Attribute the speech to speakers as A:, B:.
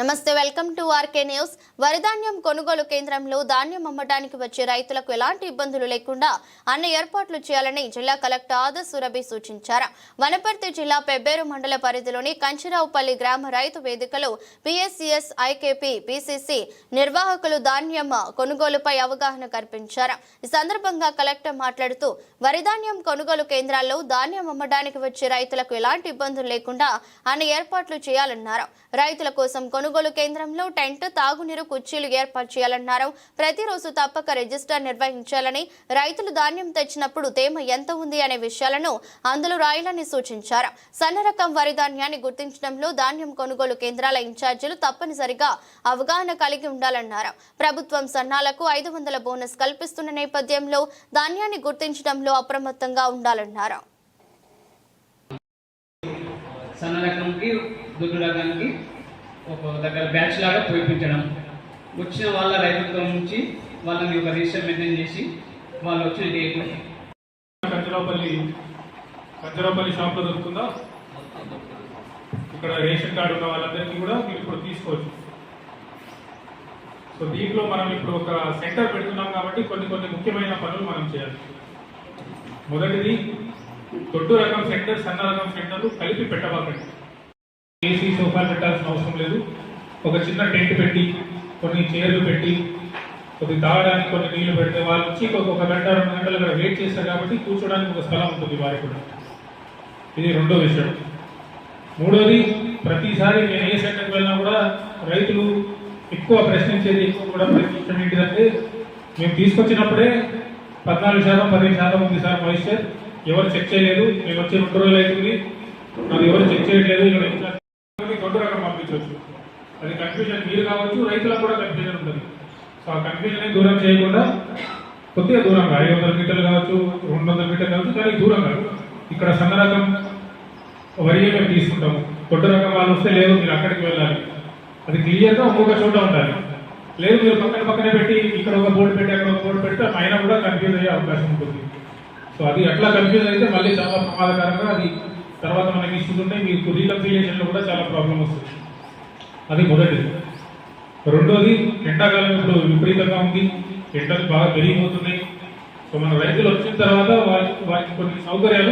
A: నమస్తే welcome to RK news. వరిధాన్యం కొనుగోలు కేంద్రంలో ధాన్యం అమ్మటానికి వచ్చే రైతులకు ఎలాంటి ఇబ్బందులు లేకుండా అన్ని ఏర్పాట్లు చేయాలని జిల్లా కలెక్టర్ ఆద సురభి సూచించారు. వనపర్తి జిల్లా పెబ్బేరు మండల పరిధిలోని కంచిరావుపల్లి గ్రామ రైతు వేదికలో పిఎస్సిఎస్ ఐకేపీ పిసిసి నిర్వాహకులు ధాన్యం కొనుగోలుపై అవగాహన కల్పించారు. ఈ సందర్భంగా కలెక్టర్ మాట్లాడుతూ వరిధాన్యం కొనుగోలు కేంద్రాల్లో ధాన్యం అమ్మడానికి వచ్చే రైతులకు ఎలాంటి ఇబ్బందులు లేకుండా అన్ని ఏర్పాట్లు చేయాలన్నారు. రైతుల కోసం కొనుగోలు కేంద్రంలో టెంట్ తాగునీరు కుర్చీలు ఏర్పాటు చేయాలన్నారు. ప్రతిరోజు తప్పక రిజిస్టర్ నిర్వహించాలని రైతులు ధాన్యం తెచ్చినప్పుడు తేమ ఎంత ఉంది అనే విషయాలను అందులో రాయాలని సూచించారు. సన్న రకం వరి ధాన్యాన్ని గుర్తించడంలో ధాన్యం కొనుగోలు కేంద్రాల ఇన్ఛార్జీలు తప్పనిసరిగా అవగాహన కలిగి ఉండాలన్నారు. ప్రభుత్వం సన్నాలకు ఐదు వందల బోనస్ కల్పిస్తున్న నేపథ్యంలో ధాన్యాన్ని గుర్తించడంలో అప్రమత్తంగా ఉండాలన్నారు.
B: సన్న రకంకి దుడ్డు రకానికి ఒక దగ్గర బ్యాచ్ లాగా పోయిపించడం. వచ్చిన వాళ్ళ రైతులతో నుంచి వాళ్ళని ఒక రిజిస్టర్ మెయింటైన్ చేసి వాళ్ళు వచ్చిన డేట్
C: కంచరాపల్లి కంచరాపల్లి షాప్లో దొరుకుతుందా? ఇక్కడ రేషన్ కార్డు ఉన్న వాళ్ళందరికీ కూడా మీరు ఇప్పుడు తీసుకోవచ్చు. సో దీంట్లో మనం ఇప్పుడు ఒక సెంటర్ పెడుతున్నాం కాబట్టి కొన్ని కొన్ని ముఖ్యమైన పనులు మనం చేయాలి. మొదటిది దొడ్డు రకం సెంటర్ సన్న రకం సెంటర్లు కలిపి పెట్టబాకండి ఏసీ సోఫా పెట్టాల్సిన అవసరం లేదు. ఒక చిన్న టెంట్ పెట్టి కొన్ని చైర్లు పెట్టి కొద్ది తాగడానికి కొన్ని నీళ్ళు పెడితే వాళ్ళు వచ్చి ఒక ఒక గంట రెండు గంటలు ఇక్కడ వెయిట్ చేస్తారు కాబట్టి కూర్చోడానికి ఒక స్థలం ఉంటుంది వారికి కూడా. ఇది రెండో విషయం. మూడోది ప్రతిసారి నేను ఏ సెంటర్కి వెళ్ళినా కూడా రైతులు ఎక్కువ ప్రశ్నించేది ఎక్కువ కూడా ప్రశ్నించడం ఏంటిదంటే మేము తీసుకొచ్చినప్పుడే పద్నాలుగు శాతం పదిహేను శాతం ఉంది సార్ మాయిశ్చర్ ఎవరు చెక్ చేయలేదు. మేము వచ్చి రెండు రోజులు అవుతుంది. నాకు ఎవరు చెక్ చేయట్లేదు. ఇక్కడ ఇంకా దొడ్డు రకం పంపించవచ్చు అది కన్ఫ్యూజన్ మీరు కావచ్చు రైతులకు కూడా కన్ఫ్యూజన్ ఉంటుంది. సో ఆ కన్ఫ్యూజన్ దూరం చేయకుండా కొద్దిగా దూరంగా ఐదు వందల మీటర్లు కావచ్చు రెండు వందల మీటర్లు కావచ్చు కానీ దూరంగా ఇక్కడ సన్న రకం వరియే మేము తీసుకుంటాము. దొడ్డ రకం వాళ్ళు వస్తే లేదు మీరు అక్కడికి వెళ్ళాలి. అది క్లియర్గా ఒక్కొక్క చోట ఉండాలి. లేదు మీరు పక్కన పక్కనే పెట్టి ఇక్కడ ఒక బోర్డు పెట్టి అక్కడ ఒక బోర్డు పెడితే ఆయన కూడా కన్ఫ్యూజ్ అయ్యే అవకాశం ఉంటుంది. సో అది అట్లా కన్ఫ్యూజ్ అయితే మళ్ళీ చాలా ప్రమాదకరంగా అది తర్వాత మనకి ఇస్తుంటే మీకు రీకన్సిలియేషన్లో కూడా చాలా ప్రాబ్లం వస్తుంది. అది మొదటిది. రెండోది ఎండాకాలం ఇప్పుడు విపరీతంగా ఉంది. ఎండలు బాగా పెరిగిపోతున్నాయి. సో మన రైతులు వచ్చిన తర్వాత వారికి వారికి కొన్ని సౌకర్యాలు